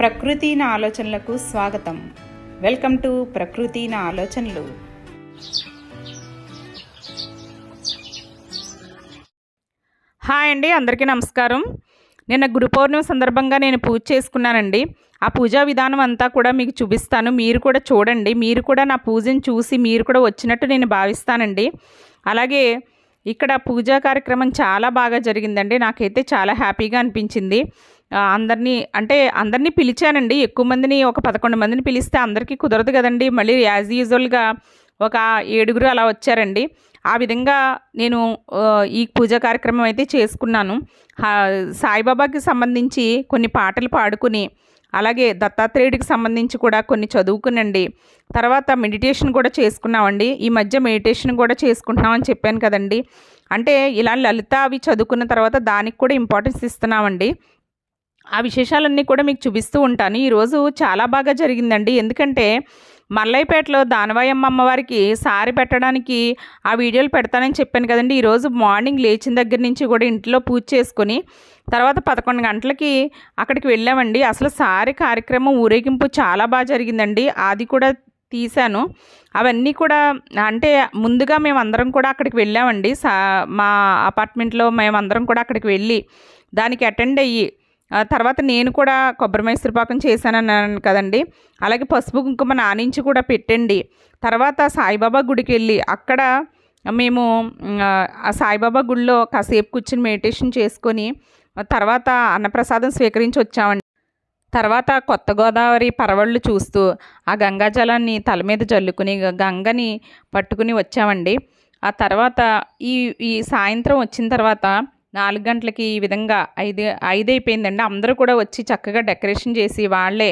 ప్రకృతి నా ఆలోచనలకు స్వాగతం. వెల్కమ్ టు ప్రకృతి నా ఆలోచనలు. హాయ్ అండి అందరికీ నమస్కారం. నిన్న గురు పౌర్ణమి సందర్భంగా నేను పూజ చేసుకున్నానండి. ఆ పూజా విధానం అంతా కూడా మీకు చూపిస్తాను. మీరు కూడా చూడండి. మీరు కూడా నా పూజను చూసి మీరు కూడా వచ్చినట్టు నేను భావిస్తానండి. అలాగే ఇక్కడ పూజా కార్యక్రమం చాలా బాగా జరిగిందండి. నాకైతే చాలా హ్యాపీగా అనిపించింది. అందరినీ అంటే అందరినీ పిలిచానండి. ఎక్కువ మందిని ఒక పదకొండు మందిని పిలిస్తే అందరికీ కుదరదు కదండి. మళ్ళీ యాజ్ యూజువల్గా ఒక ఏడుగురు అలా వచ్చారండి. ఆ విధంగా నేను ఈ పూజా కార్యక్రమం అయితే చేసుకున్నాను. సాయిబాబాకి సంబంధించి కొన్ని పాటలు పాడుకుని అలాగే దత్తాత్రేయుడికి సంబంధించి కూడా కొన్ని చదువుకునండి. తర్వాత మెడిటేషన్ కూడా చేసుకున్నామండి. ఈ మధ్య మెడిటేషన్ కూడా చేసుకుంటున్నామని చెప్పాను కదండి. అంటే ఇలా లలిత అవి చదువుకున్న తర్వాత దానికి కూడా ఇంపార్టెన్స్ ఇస్తున్నామండి. ఆ విశేషాలన్నీ కూడా మీకు చూపిస్తూ ఉంటాను. ఈరోజు చాలా బాగా జరిగిందండి. ఎందుకంటే మల్లైపేటలో దానవాయమ్మ అమ్మవారికి సారి పెట్టడానికి ఆ వీడియోలు పెడతానని చెప్పాను కదండి. ఈరోజు మార్నింగ్ లేచిన దగ్గర నుంచి కూడా ఇంట్లో పూజ చేసుకొని తర్వాత పదకొండు గంటలకి అక్కడికి వెళ్ళామండి. అసలు సారి కార్యక్రమం ఊరేగింపు చాలా బాగా జరిగిందండి. అది కూడా తీశాను. అవన్నీ కూడా అంటే ముందుగా మేమందరం కూడా అక్కడికి వెళ్ళామండి. సా మా అపార్ట్మెంట్లో మేమందరం కూడా అక్కడికి వెళ్ళి దానికి అటెండ్ అయ్యి తర్వాత నేను కూడా కొబ్బరి మైసూరు పాకం చేశానన్నాను కదండి. అలాగే పసుపు కుంకుమ నానించి కూడా పెట్టండి. తర్వాత సాయిబాబా గుడికి వెళ్ళి అక్కడ మేము ఆ సాయిబాబా గుడిలో కాసేపు కూర్చుని మెడిటేషన్ చేసుకొని తర్వాత అన్నప్రసాదం స్వీకరించి వచ్చామండి. తర్వాత కొత్త గోదావరి పరవళ్ళు చూస్తూ ఆ గంగాజలాన్ని తల మీద జల్లుకుని గంగని పట్టుకుని వచ్చామండి. ఆ తర్వాత ఈ ఈ సాయంత్రం వచ్చిన తర్వాత నాలుగు గంటలకి ఈ విధంగా ఐదు ఐదు అయిపోయిందండి అందరూ కూడా వచ్చి చక్కగా డెకరేషన్ చేసి వాళ్ళే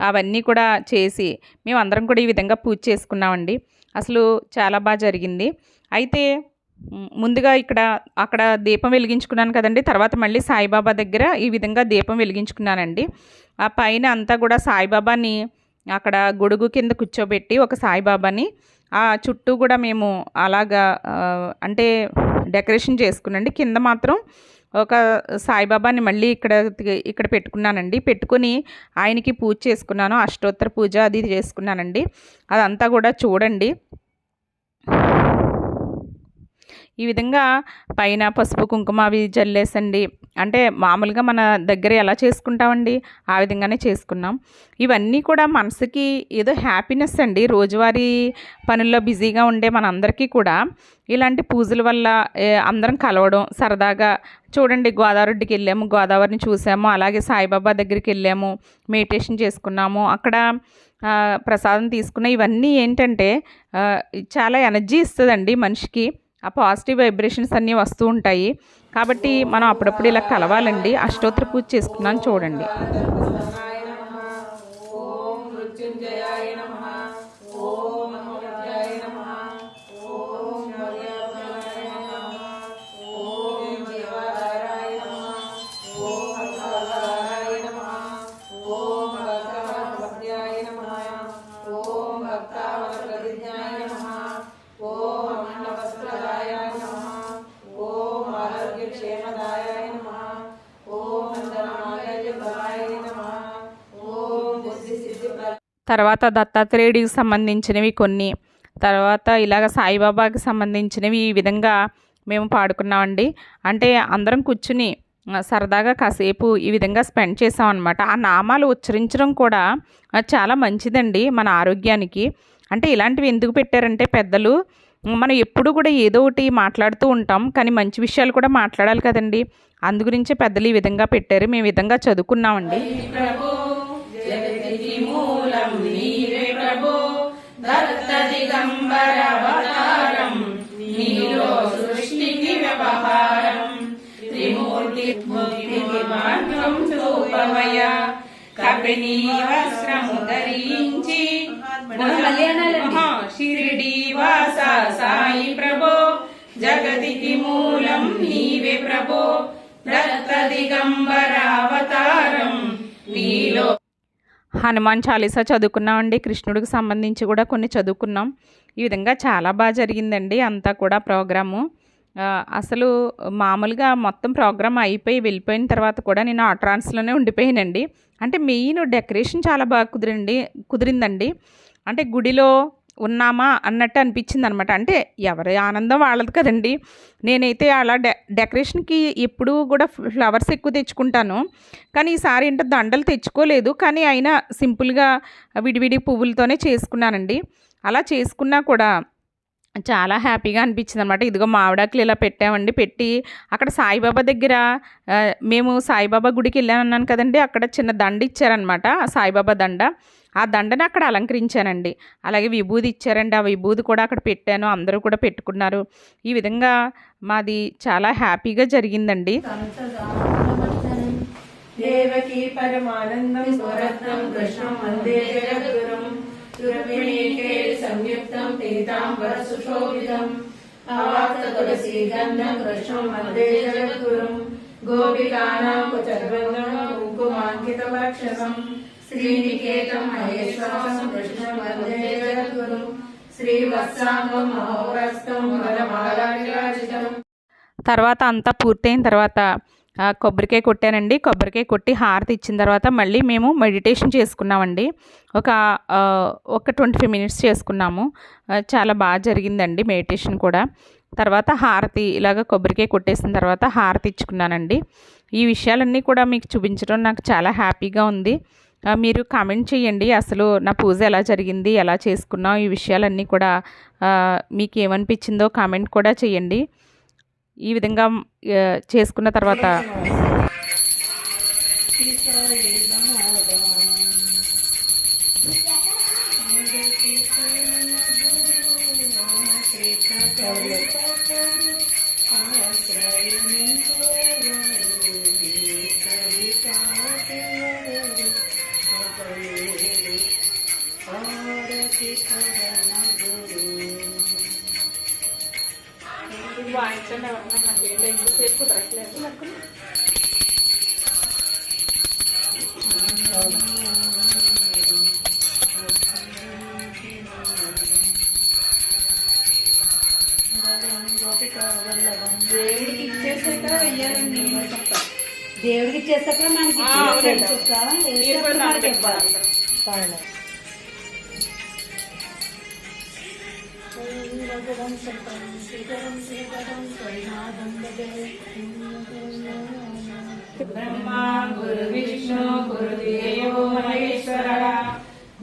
అవన్నీ కూడా చేసి మేము అందరం కూడా ఈ విధంగా పూజ చేసుకున్నామండి. అసలు చాలా బాగా జరిగింది. అయితే ముందుగా ఇక్కడ అక్కడ దీపం వెలిగించుకున్నాను కదండి. తర్వాత మళ్ళీ సాయిబాబా దగ్గర ఈ విధంగా దీపం వెలిగించుకున్నానండి. ఆ పైన అంతా కూడా సాయిబాబాని అక్కడ గొడుగు కింద కూర్చోబెట్టి ఒక సాయిబాబాని ఆ చుట్టూ కూడా మేము అలాగా అంటే డెకరేషన్ చేసుకునండి కింద మాత్రం ఒక సాయిబాబాని మళ్ళీ ఇక్కడ ఇక్కడ పెట్టుకున్నానండి. పెట్టుకుని ఆయనకి పూజ చేసుకున్నాను. అష్టోత్తర పూజ అది చేసుకున్నానండి. అదంతా కూడా చూడండి. ఈ విధంగా పైన పసుపు కుంకుమ అవి జల్లేసండి. అంటే మామూలుగా మన దగ్గర ఎలా చేసుకుంటామండి? ఆ విధంగానే చేసుకున్నాం. ఇవన్నీ కూడా మనసుకి ఏదో హ్యాపీనెస్ అండి. రోజువారీ పనుల్లో బిజీగా ఉండే మనందరికీ కూడా ఇలాంటి పూజల వల్ల అందరం కలవడం సరదాగా చూడండి గోదావరికి వెళ్ళాము గోదావరిని చూసాము అలాగే సాయిబాబా దగ్గరికి వెళ్ళాము మెడిటేషన్ చేసుకున్నాము. అక్కడ ప్రసాదం తీసుకున్న ఇవన్నీ ఏంటంటే చాలా ఎనర్జీ ఇస్తుందండి మనిషికి. ఆ పాజిటివ్ వైబ్రేషన్స్ అన్నీ వస్తూ ఉంటాయి. కాబట్టి మనం అప్పుడప్పుడు ఇలా కలవాలండి. అష్టోత్తర పూజ చేసుకున్నాను చూడండి. తర్వాత దత్తాత్రేయుడికి సంబంధించినవి కొన్ని. తర్వాత ఇలాగ సాయిబాబాకి సంబంధించినవి ఈ విధంగా మేము పాడుకున్నామండి. అంటే అందరం కూర్చుని సరదాగా కాసేపు ఈ విధంగా స్పెండ్ చేసాం అనమాట ఆ నామాలు ఉచ్చరించడం కూడా చాలా మంచిదండి మన ఆరోగ్యానికి. అంటే ఇలాంటివి ఎందుకు పెట్టారంటే పెద్దలు మనం ఎప్పుడు కూడా ఏదో ఒకటి మాట్లాడుతూ ఉంటాం కానీ మంచి విషయాలు కూడా మాట్లాడాలి కదండి. అందుగురించే పెద్దలు ఈ విధంగా పెట్టారు. మేము విధంగా చదువుకున్నామండి. కపినీ వస్త్రము ధరించి షిరిడి వాస సాయి ప్రభో జగతికి మూలం నీవే ప్రభో దత్త దిగంబర అవతారం నీలో. హనుమాన్ చాలీసా చదువుకున్నామండి. కృష్ణుడికి సంబంధించి కూడా కొన్ని చదువుకున్నాం. ఈ విధంగా చాలా బాగా జరిగిందండి. అంతా కూడా ప్రోగ్రాము. అసలు మామూలుగా మొత్తం ప్రోగ్రామ్ అయిపోయి వెళ్ళిపోయిన తర్వాత కూడా నేను ఆ ట్రాన్స్లోనే ఉండిపోయానండి. అంటే మెయిన్ డెకరేషన్ చాలా బాగా కుదిరింది కుదిరిందండి. అంటే గుడిలో ఉన్నామా అన్నట్టు అనిపించింది అనమాట అంటే ఎవరి ఆనందం వాళ్ళది కదండి. నేనైతే అలా డె డెకరేషన్కి ఎప్పుడూ కూడా ఫ్లవర్స్ ఎక్కువ తెచ్చుకుంటాను. కానీ ఈసారి ఏంటో దండలు తెచ్చుకోలేదు. కానీ అయినా సింపుల్గా విడివిడి పువ్వులతోనే చేసుకున్నానండి. అలా చేసుకున్నా కూడా చాలా హ్యాపీగా అనిపించింది అనమాట ఇదిగో మావిడాకులు ఇలా పెట్టామండి. పెట్టి అక్కడ సాయిబాబా దగ్గర మేము సాయిబాబా గుడికి వెళ్ళామన్నాను కదండి అక్కడ చిన్న దండ ఇచ్చారనమాట ఆ సాయిబాబా దండ. ఆ దండని అక్కడ అలంకరించానండి అలాగే విభూది ఇచ్చారండి. ఆ విభూది కూడా అక్కడ పెట్టాను. అందరూ కూడా పెట్టుకున్నారు. ఈ విధంగా మాది చాలా హ్యాపీగా జరిగిందండి. దేవకీ పరమానందం స్వరత్నం కృష్ణం వందే పీతాంబర సుశోభితం అవాప్త తులసీ గంధం కృష్ణం వందే జగద్గురం గోపికానాం కుచర్వంగం కుంకుమాంకిత వక్షసం శ్రీనికేతం మహేశ్వరం కృష్ణం వందే జగద్గురం శ్రీవత్సాంగం మహోరస్తం వరమాలాజితం తర్వాత అంతా పూర్తయిన తర్వాత కొబ్బరికాయ కొట్టానండి. కొబ్బరికాయ కొట్టి హారతి ఇచ్చిన తర్వాత మళ్ళీ మేము మెడిటేషన్ చేసుకున్నామండి. ఒక ఒక ట్వంటీ ఫైవ్ మినిట్స్ చేసుకున్నాము. చాలా బాగా జరిగిందండి మెడిటేషన్ కూడా. తర్వాత హారతి ఇలాగ కొబ్బరికాయ కొట్టేసిన తర్వాత హారతి ఇచ్చుకున్నానండి. ఈ విషయాలన్నీ కూడా మీకు చూపించడం నాకు చాలా హ్యాపీగా ఉంది. మీరు కామెంట్ చేయండి. అసలు నా పూజ ఎలా జరిగింది? ఎలా చేసుకున్నాం ఈ విషయాలన్నీ కూడా మీకు ఏమనిపించిందో కామెంట్ కూడా చేయండి. ఈ విధంగా చేసుకున్న తర్వాత దేవుడికి ఇచ్చేసాక మనకి ఇచ్చేసాక మనకి ఇవ్వాలి తాళం. బ్రహ్మా గురు విష్ణు గురుదేవో మహేశ్వర.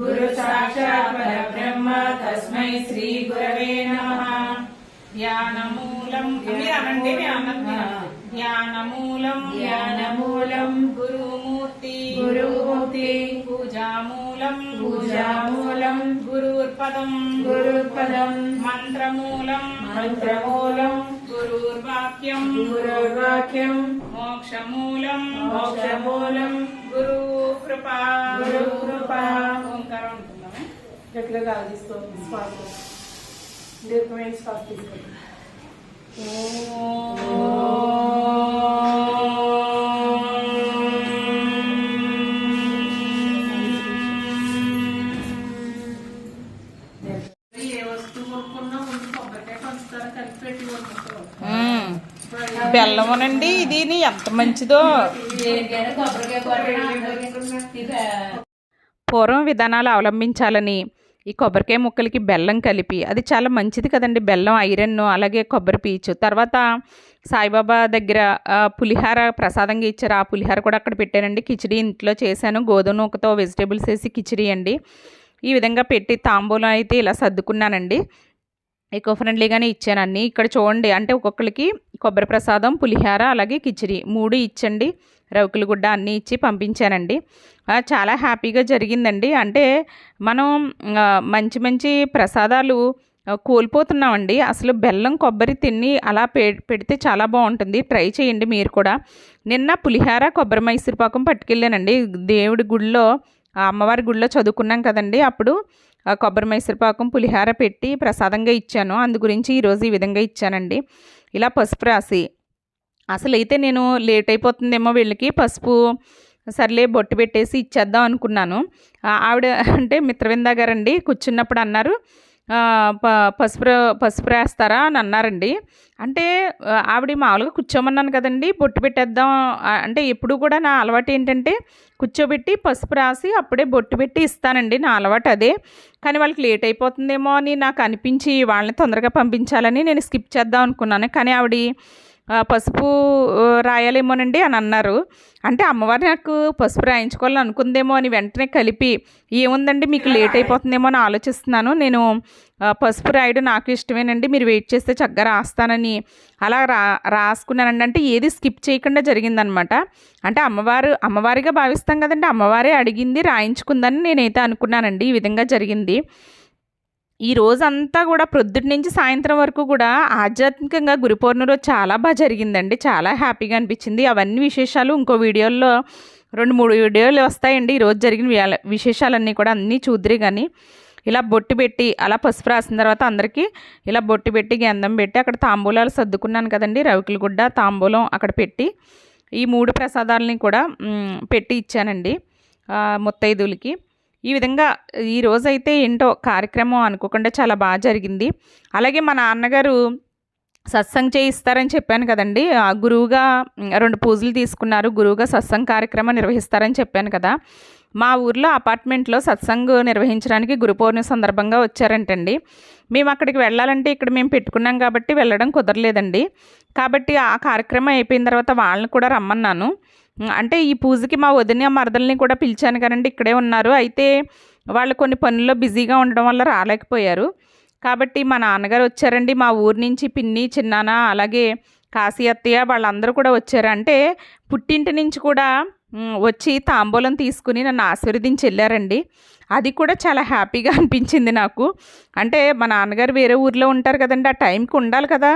గురు సాక్షాత్ పరబ్రహ్మ తస్మై శ్రీ గురవే నమః. ధ్యానమూలం ధ్యానమూలం. ధ్యానమూలం గురుమూర్తి. గురుమూర్తి. పూజామూలం పూజామూలం. గురుర్పదం గురుపదం మంత్రమూలం మంత్రమూలం గురుర్వాక్యం గురుర్వాక్యం మోక్షమూలం మోక్షమూలం గురు కృపా గురు కృపా. ఓంకారం అంటున్నాము గట్టిగా గాలిస్తూ శ్వాస దీర్ఘమైన శ్వాస తీసుకోండి ఏ బెల్లమునండి ఇది ఎంత మంచిదో. పూర్వం విధానాలు అవలంబించాలని ఈ కొబ్బరికాయ ముక్కలకి బెల్లం కలిపి అది చాలా మంచిది కదండి. బెల్లం ఐరన్ అలాగే కొబ్బరి పీచు. తర్వాత సాయిబాబా దగ్గర పులిహార ప్రసాదంగా ఇచ్చారు. ఆ పులిహార కూడా అక్కడ పెట్టానండి. కిచిడి ఇంట్లో చేశాను. గోధుమ నూకతో వెజిటేబుల్స్ వేసి కిచిడి అండి. ఈ విధంగా పెట్టి తాంబూలం అయితే ఇలా సర్దుకున్నానండి. ఎకో ఫ్రెండ్లీగానే ఇచ్చాను అన్నీ. ఇక్కడ చూడండి అంటే ఒక్కొక్కరికి కొబ్బరి ప్రసాదం పులిహార అలాగే కిచిడి మూడు ఇచ్చండి. రవికులు గుడ్డ అన్నీ ఇచ్చి పంపించానండి. చాలా హ్యాపీగా జరిగిందండి. అంటే మనం మంచి మంచి ప్రసాదాలు కోల్పోతున్నామండి. అసలు బెల్లం కొబ్బరి తిని అలా పె పెడితే చాలా బాగుంటుంది. ట్రై చేయండి మీరు కూడా. నిన్న పులిహార కొబ్బరి మైసూరుపాకం పట్టుకెళ్ళానండి. దేవుడి గుడిలో అమ్మవారి గుడిలో చదువుకున్నాం కదండి. అప్పుడు కొబ్బరి మైసూరుపాకం పులిహార పెట్టి ప్రసాదంగా ఇచ్చాను. అందు గురించి ఈరోజు ఈ విధంగా ఇచ్చానండి. ఇలా పసుపు రాసి అసలు అయితే నేను లేట్ అయిపోతుందేమో వీళ్ళకి పసుపు సర్లే బొట్టు పెట్టేసి ఇచ్చేద్దాం అనుకున్నాను. ఆవిడ అంటే మిత్రవిందా గారండి కూర్చున్నప్పుడు అన్నారు. ప పసుపు పసుపు రాస్తారా అని అన్నారండి. అంటే ఆవిడ మామూలుగా కూర్చోమన్నాను కదండి బొట్టు పెట్టేద్దాం అంటే ఎప్పుడు కూడా నా అలవాటు ఏంటంటే కూర్చోబెట్టి పసుపు రాసి అప్పుడే బొట్టు పెట్టి ఇస్తానండి నా అలవాటు అదే. కానీ వాళ్ళకి లేట్ అయిపోతుందేమో అని నాకు అనిపించి వాళ్ళని తొందరగా పంపించాలని నేను స్కిప్ చేద్దాం అనుకున్నాను. కానీ ఆవిడ పసుపు రాయాలేమోనండి అని అన్నారు. అంటే అమ్మవారు నాకు పసుపు రాయించుకోవాలని అనుకుందేమో అని వెంటనే కలిపి ఏముందండి మీకు లేట్ అయిపోతుందేమో అని ఆలోచిస్తున్నాను. నేను పసుపు రాయడం నాకు ఇష్టమేనండి. మీరు వెయిట్ చేస్తే చక్కగా రాస్తానని అలా రా రాసుకున్నానండి. అంటే ఏది స్కిప్ చేయకుండా జరిగిందనమాట. అంటే అమ్మవారు అమ్మవారిగా భావిస్తాం కదండి. అమ్మవారే అడిగింది రాయించుకుందని నేనైతే అనుకున్నానండి. ఈ విధంగా జరిగింది. ఈ రోజంతా కూడా ప్రొద్దుటి నుంచి సాయంత్రం వరకు కూడా ఆధ్యాత్మికంగా గురు పౌర్ణమి రోజు చాలా బాగా జరిగిందండి. చాలా హ్యాపీగా అనిపించింది. అవన్నీ విశేషాలు ఇంకో వీడియోల్లో రెండు మూడు వీడియోలు వస్తాయండి. ఈరోజు జరిగిన విశేషాలన్నీ కూడా అన్నీ చూద్దరి కానీ ఇలా బొట్టు పెట్టి అలా పసుపు రాసిన తర్వాత అందరికీ ఇలా బొట్టు పెట్టి గంధం పెట్టి అక్కడ తాంబూలాలు సర్దుకున్నాను కదండి. రవికులగుడ్డ తాంబూలం అక్కడ పెట్టి ఈ మూడు ప్రసాదాలని కూడా పెట్టి ఇచ్చానండి. ముత్తైదులకి ఈ విధంగా ఈరోజైతే ఏంటో కార్యక్రమం అనుకోకుండా చాలా బాగా జరిగింది. అలాగే మా నాన్నగారు సత్సంగ్ చేయిస్తారని చెప్పాను కదండి. గురువుగా రెండు పూజలు తీసుకున్నారు. గురువుగా సత్సంగ్ కార్యక్రమం నిర్వహిస్తారని చెప్పాను కదా. మా ఊర్లో అపార్ట్మెంట్లో సత్సంగ్ నిర్వహించడానికి గురు పౌర్ణమి సందర్భంగా వచ్చారంటండి. మేము అక్కడికి వెళ్ళాలంటే ఇక్కడ మేము పెట్టుకున్నాం కాబట్టి వెళ్ళడం కుదరలేదండి. కాబట్టి ఆ కార్యక్రమం అయిపోయిన తర్వాత వాళ్ళని కూడా రమ్మన్నాను. అంటే ఈ పూజకి మా వదిన మరదల్ని కూడా పిలిచాను కదండి ఇక్కడే ఉన్నారు. అయితే వాళ్ళు కొన్ని పనుల్లో బిజీగా ఉండడం వల్ల రాలేకపోయారు. కాబట్టి మా నాన్నగారు వచ్చారండి. మా ఊరు నుంచి పిన్ని చిన్నాన్న అలాగే కాశీ అత్తయ్య వాళ్ళందరూ కూడా వచ్చారు. అంటే పుట్టింటి నుంచి కూడా వచ్చి తాంబూలం తీసుకుని నన్ను ఆశీర్వదించి వెళ్ళారండి. అది కూడా చాలా హ్యాపీగా అనిపించింది నాకు. అంటే మా నాన్నగారు వేరే ఊర్లో ఉంటారు కదండి ఆ టైంకి ఉండాలి కదా.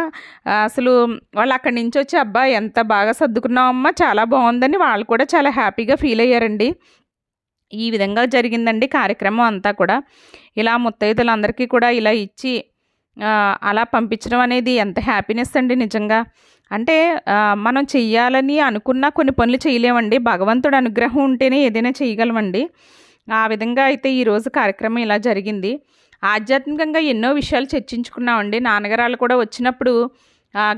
అసలు వాళ్ళు అక్కడి నుంచి వచ్చి అబ్బా ఎంత బాగా సర్దుకున్నావమ్మా చాలా బాగుందని వాళ్ళు కూడా చాలా హ్యాపీగా ఫీల్ అయ్యారండి. ఈ విధంగా జరిగిందండి కార్యక్రమం అంతా కూడా. ఇలా ముత్తైదులందరికీ కూడా ఇలా ఇచ్చి అలా పంపించడం అనేది ఎంత హ్యాపీనెస్ అండి నిజంగా. అంటే మనం చెయ్యాలని అనుకున్న కొన్ని పనులు చేయలేమండి. భగవంతుడు అనుగ్రహం ఉంటేనే ఏదైనా చేయగలమండి. ఆ విధంగా అయితే ఈరోజు కార్యక్రమం ఇలా జరిగింది. ఆధ్యాత్మికంగా ఎన్నో విషయాలు చర్చించుకున్నామండి. నాన్నగారు కూడా వచ్చినప్పుడు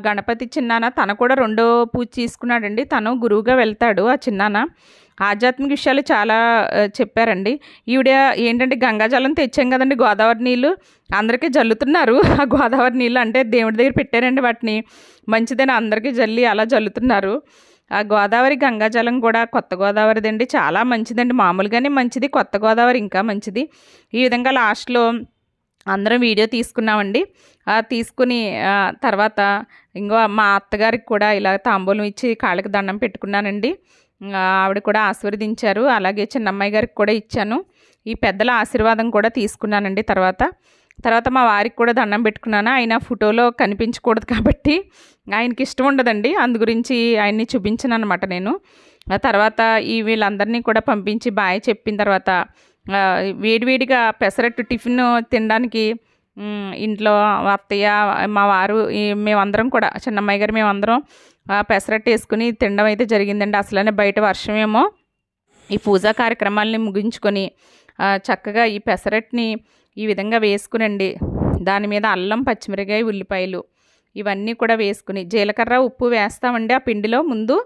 గణపతి చిన్నాన తన కూడా రెండో పూజ తీసుకున్నాడండి తను గురువుగా వెళ్తాడు ఆ చిన్నాన ఆధ్యాత్మిక విషయాలు చాలా చెప్పారండి. ఈవిడ ఏంటంటే గంగాజలం తెచ్చాం కదండి గోదావరి నీళ్ళు. అందరికీ జల్లుతున్నారు. ఆ గోదావరి నీళ్ళు అంటే దేవుడి దగ్గర పెట్టారండి వాటిని. మంచిదని అందరికీ జల్లి అలా జల్లుతున్నారు. ఆ గోదావరి గంగాజలం కూడా కొత్త గోదావరిదండి. చాలా మంచిదండి. మామూలుగానే మంచిది కొత్త గోదావరి ఇంకా మంచిది. ఈ విధంగా లాస్ట్లో అందరం వీడియో తీసుకున్నామండి. తీసుకుని తర్వాత ఇంకో మా అత్తగారికి కూడా ఇలా తాంబూలం ఇచ్చి కాళ్ళకి దండం పెట్టుకున్నానండి. ఆవిడ కూడా ఆశీర్వదించారు. అలాగే చిన్నమ్మాయి గారికి కూడా ఇచ్చాను. ఈ పెద్దల ఆశీర్వాదం కూడా తీసుకున్నానండి తర్వాత. తర్వాత మా వారికి కూడా దండం పెట్టుకున్నాను. ఆయన ఫోటోలో కనిపించకూడదు కాబట్టి ఆయనకి ఇష్టం ఉండదండి. అందు గురించి ఆయన్ని చూపించాను అనమాట నేను. ఆ తర్వాత ఈ వీళ్ళందరినీ కూడా పంపించి బాయ్ చెప్పిన తర్వాత వేడివేడిగా పెసరట్టు టిఫిన్ తినడానికి ఇంట్లో అత్తయ్య మా వారు మేమందరం కూడా చిన్నమ్మాయి గారు మేమందరం పెసరట్టు వేసుకుని తినడం అయితే జరిగిందండి. అసలనే బయట వర్షమేమో. ఈ పూజా కార్యక్రమాలని ముగించుకొని చక్కగా ఈ పెసరట్ని ఈ విధంగా వేసుకునండి. దాని మీద అల్లం పచ్చిమిరకాయ ఉల్లిపాయలు ఇవన్నీ కూడా వేసుకుని జీలకర్ర ఉప్పు వేస్తామండి ఆ పిండిలో ముందు.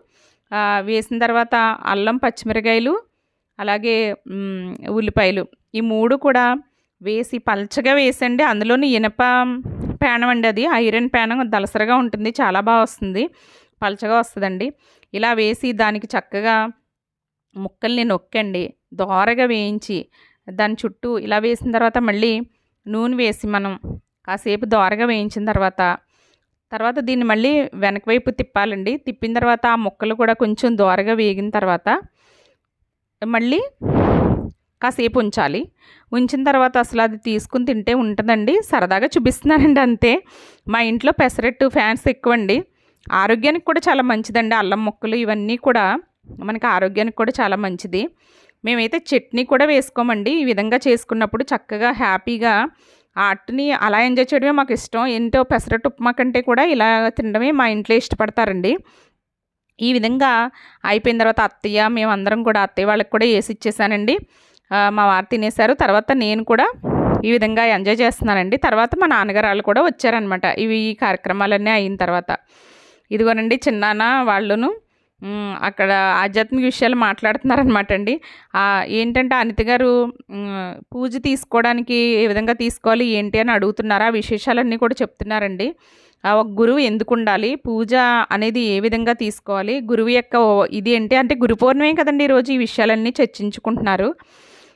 వేసిన తర్వాత అల్లం పచ్చిమిరకాయలు అలాగే ఉల్లిపాయలు ఈ మూడు కూడా వేసి పల్చగా వేసండి. అందులోని ఇనప పేనం అండి అది. ఐరన్ పేనం దలసరగా ఉంటుంది. చాలా బాగా వస్తుంది. పలచగా వస్తుందండి. ఇలా వేసి దానికి చక్కగా ముక్కల్ని నొక్కండి. దోరగా వేయించి దాని చుట్టూ ఇలా వేసిన తర్వాత మళ్ళీ నూనె వేసి మనం కాసేపు దోరగా వేయించిన తర్వాత తర్వాత దీన్ని మళ్ళీ వెనక వైపు తిప్పాలండి. తిప్పిన తర్వాత ఆ ముక్కలు కూడా కొంచెం దోరగా వేగిన తర్వాత మళ్ళీ కాసేపు ఉంచాలి. ఉంచిన తర్వాత అసలు అది తీసుకుని తింటే ఉంటుందండి. సరదాగా చూపిస్తున్నానండి అంతే. మా ఇంట్లో పెసరట్టు ఫ్యాన్స్ ఎక్కువ అండి ఆరోగ్యానికి కూడా చాలా మంచిదండి. అల్లం ముక్కలు ఇవన్నీ కూడా మనకి ఆరోగ్యానికి కూడా చాలా మంచిది. మేమైతే చట్నీ కూడా వేసుకోమండి. ఈ విధంగా చేసుకున్నప్పుడు చక్కగా హ్యాపీగా ఆ అలా ఎంజాయ్ చేయడమే మాకు ఇష్టం. ఏంటో పెసరట్టు ఉప్మా కంటే కూడా ఇలా తినడమే మా ఇంట్లో ఇష్టపడతారండి. ఈ విధంగా అయిపోయిన తర్వాత అత్తయ్య మేమందరం కూడా అత్తయ్య వాళ్ళకి కూడా వేసి ఇచ్చేసానండి. మా వారు తినేశారు తర్వాత నేను కూడా ఈ విధంగా ఎంజాయ్ చేస్తున్నానండి. తర్వాత మా నాన్నగారు వాళ్ళు కూడా వచ్చారనమాట ఇవి ఈ కార్యక్రమాలన్నీ అయిన తర్వాత. ఇదిగోనండి చిన్నాన్న వాళ్ళును. అక్కడ ఆధ్యాత్మిక విషయాలు మాట్లాడుతున్నారనమాట అండి. ఏంటంటే అనిత గారు పూజ తీసుకోవడానికి ఏ విధంగా తీసుకోవాలి ఏంటి అని అడుగుతున్నారు? ఆ విశేషాలన్నీ కూడా చెప్తున్నారండి. ఆ, ఒక గురువు ఎందుకు ఉండాలి పూజ అనేది ఏ విధంగా తీసుకోవాలి? గురువు యొక్క ఓ- ఇది ఏంటి? అంటే గురు పౌర్ణమే కదండి ఈరోజు ఈ విషయాలన్నీ చర్చించుకుంటున్నారు.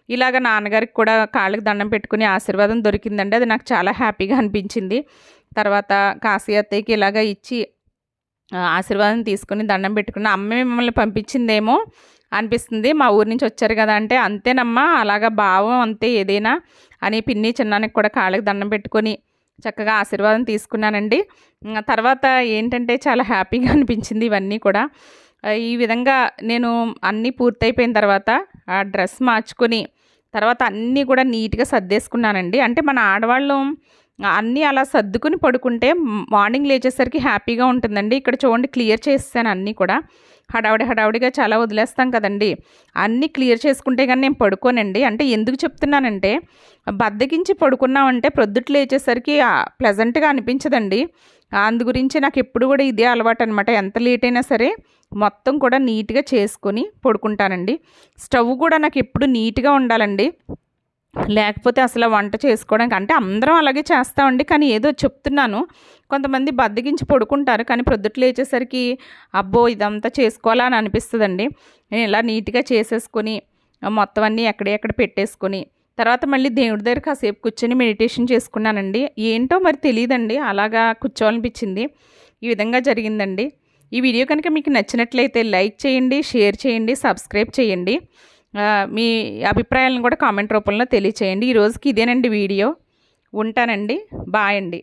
ఇలాగ నాన్నగారికి కూడా కాళ్ళకి దండం పెట్టుకుని ఆశీర్వాదం దొరికిందండి. అది నాకు చాలా హ్యాపీగా అనిపించింది. తర్వాత కాశీ అత్తయ్యకి ఇలాగ ఇచ్చి ఆశీర్వాదం తీసుకుని దండం పెట్టుకుని అమ్మే మిమ్మల్ని పంపించిందేమో అనిపిస్తుంది. మా ఊరి నుంచి వచ్చారు కదా అంటే అంతేనమ్మా అలాగా భావం అంతే ఏదైనా అని పిన్ని చిన్నానికి కూడా కాళ్ళకి దండం పెట్టుకొని చక్కగా ఆశీర్వాదం తీసుకున్నానండి. తర్వాత ఏంటంటే చాలా హ్యాపీగా అనిపించింది ఇవన్నీ కూడా. ఈ విధంగా నేను అన్నీ పూర్తయిపోయిన తర్వాత ఆ డ్రెస్ మార్చుకొని తర్వాత అన్నీ కూడా నీట్గా సర్దేసుకున్నానండి. అంటే మన ఆడవాళ్ళు అన్నీ అలా సర్దుకుని పడుకుంటే మార్నింగ్ లేచేసరికి హ్యాపీగా ఉంటుందండి. ఇక్కడ చూడండి క్లియర్ చేస్తాను అన్నీ కూడా. హడావుడి హడావుడిగా చాలా వదిలేస్తాం కదండి. అన్నీ క్లియర్ చేసుకుంటే కానీ నేను పడుకోనండి. అంటే ఎందుకు చెప్తున్నానంటే బద్దకించి పడుకున్నామంటే ప్రొద్దుట్లు లేచేసరికి ప్లెజెంట్గా అనిపించదండి. అందు గురించి నాకు ఎప్పుడు కూడా ఇదే అలవాటు అనమాట ఎంత లేట్ అయినా సరే మొత్తం కూడా నీట్గా చేసుకొని పడుకుంటానండి. స్టవ్ కూడా నాకు ఎప్పుడు నీట్గా ఉండాలండి. లేకపోతే అసలు వంట చేసుకోవడానికి అంటే అందరం అలాగే చేస్తామండి కానీ ఏదో చెప్తున్నాను. కొంతమంది బద్దగించి పడుకుంటారు కానీ ప్రొద్దుట్లు లేచేసరికి అబ్బో ఇదంతా చేసుకోవాలా అని అనిపిస్తుందండి. నేను ఇలా నీట్గా చేసేసుకొని మొత్తం అన్నీ ఎక్కడెక్కడ పెట్టేసుకొని తర్వాత మళ్ళీ దేవుడి దగ్గర కాసేపు కూర్చొని మెడిటేషన్ చేసుకున్నానండి. ఏంటో మరి తెలియదండి అలాగా కూర్చోవాలనిపించింది. ఈ విధంగా జరిగిందండి. ఈ వీడియో కనుక మీకు నచ్చినట్లయితే లైక్ చేయండి షేర్ చేయండి సబ్స్క్రైబ్ చేయండి. మీ అభిప్రాయాలను కూడా కామెంట్ రూపంలో తెలియచేయండి. ఈ రోజుకి ఇదేనండి వీడియో. ఉంటానండి. బాయ్ అండి.